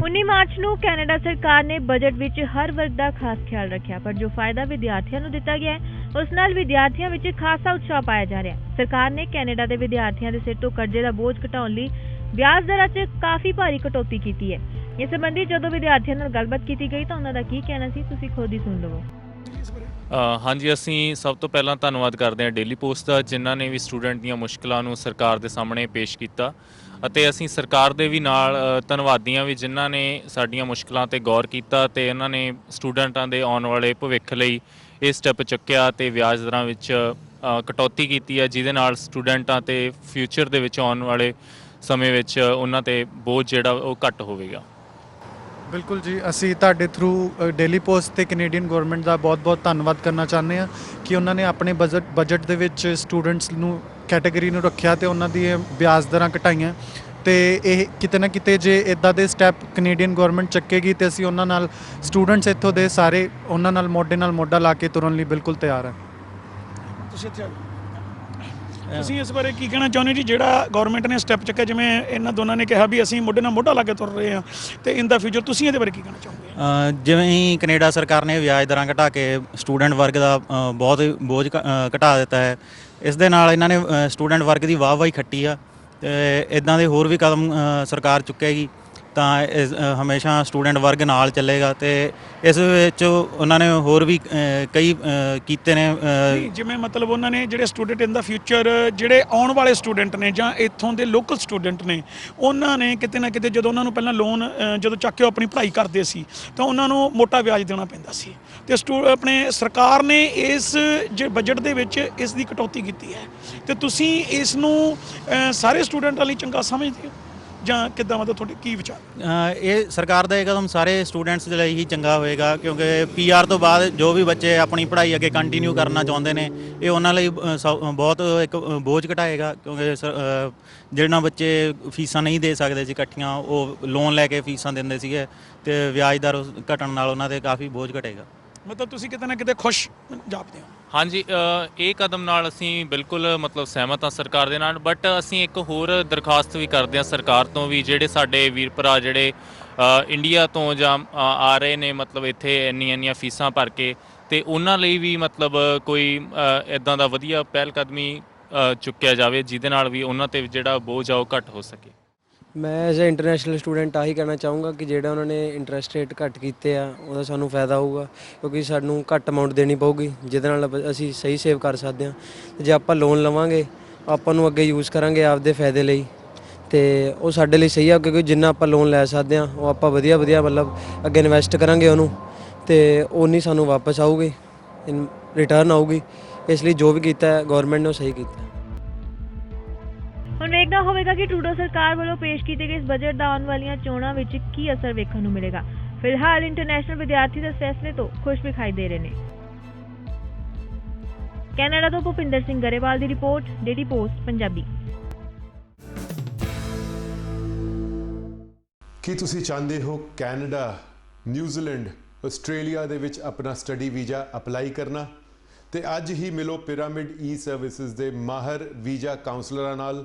19 March ਨੂੰ Canada ਸਰਕਾਰ ਨੇ ਬਜਟ ਵਿੱਚ ਹਰ ਵਰਗ ਦਾ ਖਾਸ ਖਿਆਲ ਰੱਖਿਆ, ਪਰ ਜੋ ਫਾਇਦਾ ਵਿਦਿਆਰਥੀਆਂ ਨੂੰ ਦਿੱਤਾ ਗਿਆ ਹੈ, ਉਸ ਨਾਲ ਵਿਦਿਆਰਥੀਆਂ ਵਿੱਚ ਖਾਸਾ ਉਤਸ਼ਾਹ ਪਾਇਆ ਜਾ ਰਿਹਾ ਹੈ। ਸਰਕਾਰ ਨੇ ਕੈਨੇਡਾ ਦੇ ਵਿਦਿਆਰਥੀਆਂ ਦੇ ਸਿਰ ਤੋਂ ਕਰਜ਼ੇ ਦਾ ਬੋਝ ਘਟਾਉਣ ਲਈ ਵਿਆਜ ਦਰਾਂ 'ਚ ਕਾਫੀ ਭਾਰੀ ਕਟੌਤੀ ਕੀਤੀ ਹੈ। ਇਸ ਸੰਬੰਧੀ ਜਦੋਂ ਵਿਦਿਆਰਥੀਆਂ ਨਾਲ ਗੱਲਬਾਤ ਕੀਤੀ ਗਈ ਤਾਂ ਉਹਨਾਂ ਦਾ ਕੀ ਕਹਿਣਾ ਸੀ, ਤੁਸੀਂ ਖੁਦ ਹੀ ਸੁਣ ਲਵੋ। ਹਾਂਜੀ, ਅਸੀਂ ਸਭ ਤੋਂ ਪਹਿਲਾਂ ਧੰਨਵਾਦ ਕਰਦੇ ਹਾਂ ਡੇਲੀ ਪੋਸਟ ਦਾ, ਜਿਨ੍ਹਾਂ ਨੇ ਵੀ ਸਟੂਡੈਂਟ ਦੀਆਂ ਮੁਸ਼ਕਲਾਂ ਨੂੰ ਸਰਕਾਰ ਦੇ ਸਾਹਮਣੇ ਪੇਸ਼ ਕੀਤਾ। ਅਤੇ ਅਸੀਂ ਸਰਕਾਰ ਦੇ ਵੀ ਨਾਲ ਅ, ਧੰਨਵਾਦੀ ਹਾਂ ਵੀ ਜਿਨ੍ਹਾਂ ਨੇ ਸਾਡੀਆਂ ਮੁਸ਼ਕਲਾਂ ਤੇ ਗੌਰ ਕੀਤਾ ਤੇ ਇਹਨਾਂ ਨੇ ਸਟੂਡੈਂਟਾਂ ਦੇ ਆਉਣ ਵਾਲੇ ਭਵਿੱਖ ਲਈ ਇਹ ਸਟੈਪ ਚੁੱਕਿਆ ਤੇ ਵਿਆਜ ਦਰਾਂ ਵਿੱਚ ਅ, ਕਟੌਤੀ ਕੀਤੀ ਹੈ ਜਿਹਦੇ ਨਾਲ ਸਟੂਡੈਂਟਾਂ ਤੇ ਫਿਊਚਰ ਦੇ ਵਿੱਚ ਆਉਣ ਵਾਲੇ ਸਮੇਂ ਵਿੱਚ ਉਹਨਾਂ ਤੇ ਬੋਝ ਜਿਹੜਾ ਉਹ ਘੱਟ ਹੋਵੇਗਾ। ਬਿਲਕੁਲ ਜੀ ਅਸੀਂ ਤੁਹਾਡੇ ਥਰੂ ਡੇਲੀ ਪੋਸਟ ਤੇ ਕੈਨੇਡੀਅਨ ਗਵਰਨਮੈਂਟ ਦਾ ਬਹੁਤ-ਬਹੁਤ ਧੰਨਵਾਦ ਕਰਨਾ ਚਾਹੁੰਦੇ ਹਾਂ ਕਿ ਉਹਨਾਂ ਨੇ ਆਪਣੇ ਬਜਟ ਬਜਟ ਦੇ ਵਿੱਚ ਸਟੂਡੈਂਟਸ ਨੂੰ ਕੈਟਾਗਰੀ ਨੂੰ ਰੱਖਿਆ ਤੇ ਉਹਨਾਂ ਦੀ ਵਿਆਜ ਦਰਾਂ ਘਟਾਈਆਂ। ਤੇ ਇਹ ਕਿਤੇ ਨਾ ਕਿਤੇ ਜੇ ਇਦਾਂ ਦੇ ਸਟੈਪ ਕੈਨੇਡੀਅਨ ਗਵਰਨਮੈਂਟ ਚੱਕੇਗੀ ਤੇ ਅਸੀਂ ਉਹਨਾਂ ਨਾਲ ਸਟੂਡੈਂਟਸ ਇੱਥੋਂ ਦੇ ਸਾਰੇ ਉਹਨਾਂ ਨਾਲ ਮੋਢੇ ਨਾਲ ਮੋਢਾ ਲਾ ਕੇ ਤੁਰਨ ਲਈ ਬਿਲਕੁਲ ਤਿਆਰ ਹਾਂ। ਤੁਸੀਂ ਇਸ ਬਾਰੇ ਕੀ ਕਹਿਣਾ ਚਾਹੁੰਦੇ ਜੀ? ਜਿਹੜਾ ਗਵਰਨਮੈਂਟ ਨੇ ਸਟੈਪ ਚੱਕਿਆ ਜਿਵੇਂ ਇਹਨਾਂ ਦੋਨਾਂ ਨੇ ਕਿਹਾ ਵੀ ਅਸੀਂ ਮੋਢੇ ਨਾਲ ਮੋਢਾ ਲਾ ਕੇ ਤੁਰ ਰਹੇ ਹਾਂ ਤੇ ਇਨ ਦਾ ਫਿਊਚਰ ਤੁਸੀਂ ਇਹਦੇ ਬਾਰੇ ਕੀ ਕਹਿਣਾ ਚਾਹੋਗੇ? ਅ, ਜਿਵੇਂ ਹੀ ਕੈਨੇਡਾ ਸਰਕਾਰ ਨੇ ਵਿਆਜ ਦਰਾਂ ਘਟਾ ਕੇ ਸਟੂਡੈਂਟ ਵਰਗ ਦਾ ਬਹੁਤ ਬੋਝ ਘਟਾ ਦਿੱਤਾ ਹੈ ਇਸ ਦੇ ਨਾਲ ਇਹਨਾਂ ਨੇ ਸਟੂਡੈਂਟ ਵਰਗ ਦੀ ਵਾਹ-ਵਾਹੀ ਖੱਟੀ ਆ, ਤੇ ਇਦਾਂ ਦੇ ਹੋਰ ਵੀ ਕਦਮ ਸਰਕਾਰ ਚੁੱਕੇਗੀ। ਤਾਂ ਇਸ- ਅ, ਹਮੇਸ਼ਾ ਸਟੂਡੈਂਟ ਵਰਗ ਨਾਲ ਚੱਲੇਗਾ ਤੇ ਇਸ ਵਿੱਚ ਉਹਨਾਂ ਨੇ ਹੋਰ ਵੀ ਅ, ਕਈ ਅ, ਕੀਤੇ ਨੇ ਅ, ਨਹੀਂ, ਜਿਵੇਂ ਮਤਲਬ ਉਹਨਾਂ ਨੇ ਜਿਹੜੇ ਸਟੂਡੈਂਟ ਇਨ ਦਾ ਫਿਊਚਰ ਜਿਹੜੇ ਆਉਣ ਵਾਲੇ ਸਟੂਡੈਂਟ ਨੇ ਜਾਂ ਇੱਥੋਂ ਦੇ ਲੋਕਲ ਸਟੂਡੈਂਟ ਨੇ ਉਹਨਾਂ ਨੇ ਕਿਤੇ ਨਾ ਕਿਤੇ ਜਦੋਂ ਉਹਨਾਂ ਨੂੰ ਪਹਿਲਾਂ ਲੋਨ ਜਦੋਂ ਚੱਕ ਕੇ ਉਹ ਆਪਣੀ ਪੜ੍ਹਾਈ ਕਰਦੇ ਸੀ ਤਾਂ ਉਹਨਾਂ ਨੂੰ ਮੋਟਾ ਵਿਆਜ ਦੇਣਾ ਪੈਂਦਾ ਸੀ। ਤੇ ਸਟੂ ਆਪਣੇ ਸਰਕਾਰ ਨੇ ਇਸ ਜੇ ਬਜਟ ਦੇ ਵਿੱਚ ਇਸ ਦੀ ਕਟੌਤੀ ਕੀਤੀ ਹੈ। ਤੇ ਤੁਸੀਂ ਇਸ ਨੂੰ ਅ, ਸਾਰੇ ਸਟੂਡੈਂਟਾਂ ਲਈ ਚੰਗਾ ਸਮਝਦੇ ਹੋ? ਜਾਂ ਕਿੱਦਾਂ ਮਤਲਬ ਤੁਹਾਡੇ ਕੀ ਵਿਚਾਰ? ਅ, ਇਹ ਸਰਕਾਰ ਦਾ ਇਹ ਕਦਮ ਸਾਰੇ ਸਟੂਡੈਂਟਸ ਦੇ ਲਈ ਹੀ ਚੰਗਾ ਹੋਏਗਾ ਕਿਉਂਕਿ ਪੀਆਰ ਤੋਂ ਬਾਅਦ ਜੋ ਵੀ ਬੱਚੇ ਆਪਣੀ ਪੜ੍ਹਾਈ ਅੱਗੇ ਕੰਟੀਨਿਊ ਕਰਨਾ ਚਾਹੁੰਦੇ ਨੇ ਇਹ ਉਹਨਾਂ ਲਈ ਅ, ਸੌ- ਬਹੁਤ ਇੱਕ ਅ, ਬੋਝ ਘਟਾਏਗਾ ਕਿਉਂਕਿ ਸ- ਅ, ਜਿਹਨਾਂ ਬੱਚੇ ਫੀਸਾਂ ਨਹੀਂ ਦੇ ਸਕਦੇ ਸੀ ਇਕੱਠੀਆਂ ਉਹ ਲੋਨ ਲੈ ਕੇ ਫੀਸਾਂ ਦਿੰਦੇ ਸੀਗੇ ਤੇ ਵਿਆਜ ਦਰ ਉਸ- ਘਟਣ ਨਾਲ ਉਹਨਾਂ ਤੇ ਕਾਫੀ ਬੋਝ ਘਟੇਗਾ। ਮਤਲਬ ਤੁਸੀਂ ਕਿਤੇ ਨਾ ਕਿਤੇ ਖੁਸ਼ ਜਾਪਦੇ ਹੋ। ਹਾਂਜੀ ਅ, ਇਹ ਕਦਮ ਨਾਲ ਅਸੀਂ ਬਿਲਕੁਲ ਮਤਲਬ ਸਹਿਮਤ ਹਾਂ ਸਰਕਾਰ ਦੇ ਨਾਲ ਬਟ ਅਸੀਂ ਇੱਕ ਹੋਰ ਦਰਖਾਸਤ ਵੀ ਕਰਦੇ ਹਾਂ ਸਰਕਾਰ ਤੋਂ ਵੀ ਜਿਹੜੇ ਸਾਡੇ ਵੀਰ ਭਰਾ ਜਿਹੜੇ ਅ, ਇੰਡੀਆ ਤੋਂ ਜਾਂ ਅ, ਆ ਰਹੇ ਨੇ ਮਤਲਬ ਇੱਥੇ ਇੰਨੀਆਂ ਇੰਨੀਆਂ ਫੀਸਾਂ ਭਰ ਕੇ ਤੇ ਉਹਨਾਂ ਲਈ ਵੀ ਮਤਲਬ ਕੋਈ ਇਦਾਂ ਦਾ ਵਧੀਆ ਪਹਿਲ ਕਦਮੀ ਚੁੱਕਿਆ ਜਾਵੇ ਜਿਹਦੇ ਨਾਲ ਵੀ ਉਹਨਾਂ ਤੇ ਜਿਹੜਾ ਬੋਝ ਆ ਉਹ ਘੱਟ ਹੋ ਸਕੇ। ਮੈਂ ਐਜ਼ ਅ ਇੰਟਰਨੈਸ਼ਨਲ ਸਟੂਡੈਂਟ ਆਹੀ ਕਹਿਣਾ ਚਾਹੂੰਗਾ ਕਿ ਜਿਹੜਾ ਉਹਨਾਂ ਨੇ ਇੰਟਰਸਟ ਰੇਟ ਘੱਟ ਕੀਤੇ ਆ, ਉਹਦਾ ਸਾਨੂੰ ਫਾਇਦਾ ਹੋਊਗਾ, ਕਿਉਂਕਿ ਸਾਨੂੰ ਘੱਟ ਅਮਾਉਂਟ ਦੇਣੀ ਪਊਗੀ, ਜਿਹਦੇ ਨਾਲ ਬ- ਅਸੀਂ ਸਹੀ ਸੇਵ ਕਰ ਸਕਦੇ ਹਾਂ। ਤੇ ਜੇ ਆਪਾਂ ਲੋਨ ਲਵਾਂਗੇ, ਆਪਾਂ ਨੂੰ ਅੱਗੇ ਯੂਜ਼ ਕਰਾਂਗੇ ਆਪਦੇ ਫਾਇਦੇ ਲਈ। ਤੇ ਉਹ ਸਾਡੇ ਲਈ ਸਹੀ ਆ, ਕਿਉਂਕਿ ਜਿੰਨਾ ਆਪਾਂ ਲੋਨ ਲੈ ਸਕਦੇ ਹਾਂ, ਉਹ ਆਪਾਂ ਵਧੀਆ ਵਧੀਆ ਮਤਲਬ ਅੱਗੇ ਇਨਵੈਸਟ ਕਰਾਂਗੇ ਉਹਨੂੰ। ਤੇ ਉਨੀ ਸਾਨੂੰ ਵਾਪਸ ਆਊਗੀ ਇਨ ਰਿਟਰਨ ਆਊਗੀ। ਇਸ ਲਈ ਜੋ ਵੀ ਕੀਤਾ ਹੈ ਗਵਰਨਮੈਂਟ ਨੇ ਉਹ ਸਹੀ ਕੀਤਾ। ਹੈ। ਹੁਣ ਵੇਖਣਾ ਹੋਵੇਗਾ ਕਿ ਟਰੂਡੋ ਸਰਕਾਰ ਵੱਲੋਂ ਪੇਸ਼ ਕੀਤੇ ਗਏ ਇਸ ਬਜਟ ਦਾ ਆਉਣ ਵਾਲੀਆਂ ਚੋਣਾਂ ਵਿੱਚ ਕੀ ਅਸਰ ਵੇਖਣ ਨੂੰ ਮਿਲੇਗਾ। ਫਿਲਹਾਲ ਇੰਟਰਨੈਸ਼ਨਲ ਵਿਦਿਆਰਥੀ ਦੇ ਫੈਸਲੇ ਤੋਂ ਖੁਸ਼ ਵਿਖਾਈ ਦੇ ਰਹੇ ਨੇ। ਕੈਨੇਡਾ ਤੋਂ ਭੁਪਿੰਦਰ ਸਿੰਘ ਗਰੇਵਾਲ ਦੀ ਰਿਪੋਰਟ, ਡੇਲੀ ਪੋਸਟ, ਪੰਜਾਬੀ। ਕੀ ਤੁਸੀਂ ਚਾਹੁੰਦੇ ਹੋ ਕੈਨੇਡਾ ਨਿਊਜ਼ੀਲੈਂਡ ਆਸਟ੍ਰੇਲੀਆ ਦੇ ਵਿੱਚ ਆਪਣਾ ਸਟੱਡੀ ਵੀਜ਼ਾ ਅਪਲਾਈ ਕਰਨਾ? ਤੇ ਅੱਜ ਹੀ ਮਿਲੋ ਪਿਰਾਮਿਡ ਈ ਸਰਵਿਸਿਜ਼ ਦੇ ਮਾਹਰ ਵੀਜ਼ਾ ਕਾਉਂਸਲਰਾਂ ਨਾਲ